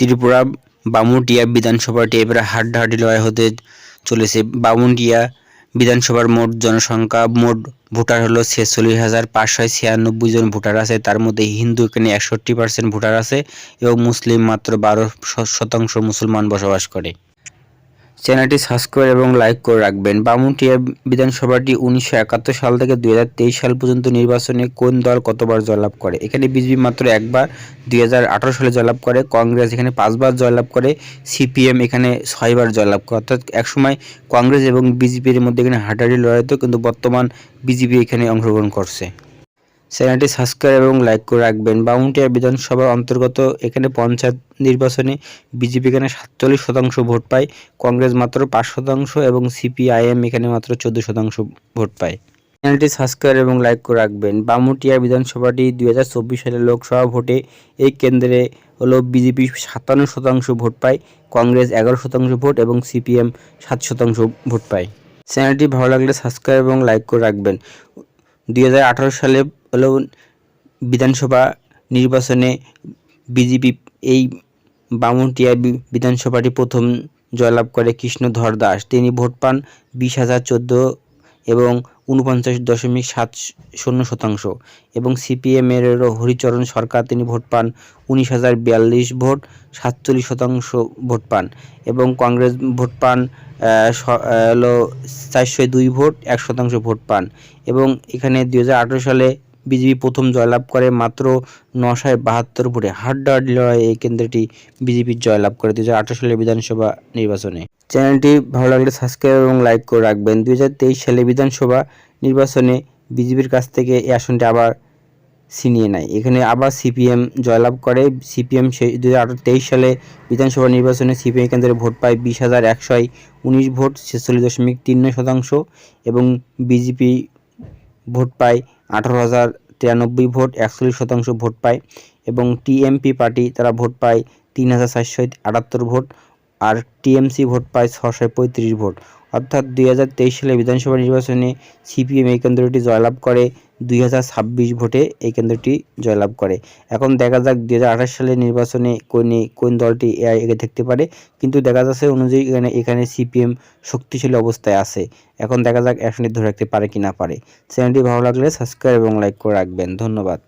ত্রিপুরা বামুটিয়া বিধানসভাটি এবারে হাড্ডাহাড্ডি লড়াই হতে চলেছে। বামুটিয়া বিধানসভার মোট জনসংখ্যা, মোট ভোটার হলো ছেচল্লিশ হাজার পাঁচশো ছিয়ানব্বই জন ভোটার আছে। তার মধ্যে হিন্দু এখানে একষট্টি পার্সেন্ট ভোটার আছে এবং মুসলিম মাত্র বারো শতাংশ মুসলমান বসবাস করে। চ্যানেলটি সাবস্ক্রাইব এবং লাইক করে রাখবেন। বামুনটিয়া বিধানসভাটি উনিশশো একাত্তর সাল থেকে দু হাজার তেইশ সাল পর্যন্ত নির্বাচনে কোন দল কতবার জয়লাভ করে? এখানে বিজেপি মাত্র একবার দুই হাজার আঠেরো সালে জয়লাভ করে, কংগ্রেস এখানে পাঁচবার জয়লাভ করে, সিপিএম এখানে ছয়বার জয়লাভ করে। অর্থাৎ একসময় কংগ্রেস এবং বিজেপির মধ্যে এখানে হাডাহাডি লড়াই হতো, কিন্তু বর্তমান বিজেপি এখানে অংশগ্রহণ করছে। চ্যানেলটি সাবস্ক্রাইব এবং লাইক করে রাখবেন। বামুনটিয়া বিধানসভার অন্তর্গত এখানে পঞ্চায়েত নির্বাচনে বিজেপি এখানে সাতচল্লিশ শতাংশ ভোট পায়, কংগ্রেস মাত্র পাঁচ শতাংশ এবং সিপিআইএম এখানে মাত্র চোদ্দ শতাংশ ভোট পায়। চ্যানেলটি সাবস্ক্রাইব এবং লাইক করে রাখবেন। বামুটিয়া বিধানসভাটি দুই হাজার চব্বিশ সালের লোকসভা ভোটে এই কেন্দ্রে হলো বিজেপি সাতান্ন শতাংশ ভোট পায়, কংগ্রেস এগারো শতাংশ ভোট এবং সিপিএম সাত শতাংশ ভোট পায়। চ্যানেলটি ভালো লাগলে সাবস্ক্রাইব এবং লাইক করে রাখবেন। দুই হাজার আঠারো সালে হলো বিধানসভা নির্বাচনে বিজেপি এই বামুনটিয়া বিধানসভাটি প্রথম জয়লাভ করে কৃষ্ণধর দাস। তিনি ভোট পান বিশ হাজার চোদ্দ এবং উনপঞ্চাশ দশমিক সাত শূন্য শতাংশ এবং সিপিএমের হরিচরণ সরকার তিনি ভোট পান উনিশ হাজার বিয়াল্লিশ ভোট, সাতচল্লিশ শতাংশ ভোট পান এবং কংগ্রেস ভোট পান হলো চারশো দুই ভোট, এক শতাংশ ভোট পান এবং এখানে দু হাজার আঠেরো সালে বিজেপি প্রথম জয়লাভ করে মাত্র নশায় বাহাত্তর ভোটে। হাড্ডাহাড্ডি লড়াই এই কেন্দ্রটি বিজেপির জয়লাভ করে দু সালের বিধানসভা নির্বাচনে। চ্যানেলটি ভালো লাগলে সাবস্ক্রাইব এবং লাইক করে রাখবেন। দুই হাজার তেইশ সালে বিধানসভা নির্বাচনে বিজেপির কাছ থেকে এই আসনটি আবার ছিনিয়ে নেয়। এখানে আবার সিপিএম জয়লাভ করে। সিপিএম সেই দু সালে বিধানসভা নির্বাচনে সিপিএম কেন্দ্রে ভোট পায় বিশ হাজার একশো উনিশ ভোট, ছেচল্লিশ দশমিক তিন শতাংশ এবং বিজেপি ভোট পায়, আঠারো হাজার তিরানব্বই ভোট, একচল্লিশ শতাংশ ভোট পায় এবং টিএমপি পার্টি তারা ভোট পায় তিন হাজার চারশো আটাত্তর ভোট আর টিএমসি ভোট পায় ছশো পঁয়ত্রিশ ভোট। অর্থাৎ দুই হাজার তেইশ সালে বিধানসভা নির্বাচনে সিপিএম এই কেন্দ্রটি জয়লাভ করে। দুই হাজার ছাব্বিশ ভোটে এই কেন্দ্রটি জয়লাভ করে। এখন দেখা যাক দুই হাজার আঠাশ সালের নির্বাচনে কোন কোন দলটি এগে থাকতে পারে, কিন্তু দেখা যাচ্ছে অনুযায়ী এখানে এখানে সিপিএম শক্তিশালী অবস্থায় আছে। এখন দেখা যাক একসঙ্গে ধরে রাখতে পারে কি না পারে। চ্যানেলটি ভালো লাগলে সাবস্ক্রাইব এবং লাইক করে রাখবেন। ধন্যবাদ।